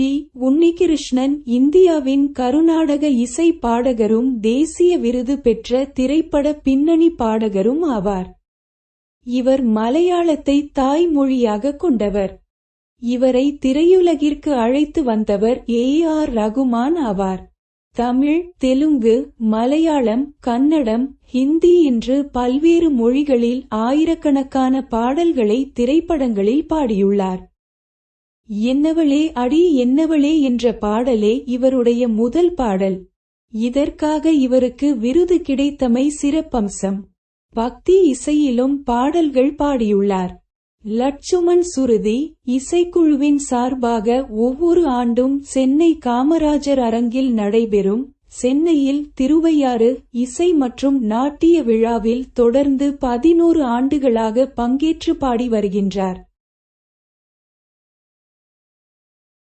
B. Unnikrishnan இந்தியாவின் கருநாடக இசை பாடகரும் தேசிய விருது பெற்ற திரைப்பட பின்னணி பாடகரும் ஆவார். இவர் மலையாளத்தை தாய்மொழியாக கொண்டவர். இவரை திரையுலகிற்கு அழைத்து வந்தவர் ஏ. ஆர். ரகுமான் ஆவார். தமிழ் தெலுங்கு மலையாளம் கன்னடம் ஹிந்தி என்று பல்வேறு மொழிகளில் ஆயிரக்கணக்கான பாடல்களை திரைப்படங்களில் பாடியுள்ளார். என்னவளே அடி என்னவளே என்ற பாடலே இவருடைய முதல் பாடல். இதற்காக இவருக்கு விருது கிடைத்தமை சிறப்பம்சம். பக்தி இசையிலும் பாடல்கள் பாடியுள்ளார். லட்சுமண் சுருதி இசைக்குழுவின் சார்பாக ஒவ்வொரு ஆண்டும் சென்னை காமராஜர் அரங்கில் நடைபெறும் சென்னையில் திருவையாறு இசை மற்றும் நாட்டிய விழாவில் தொடர்ந்து பதினோரு ஆண்டுகளாக பங்கேற்று பாடி வருகின்றார்.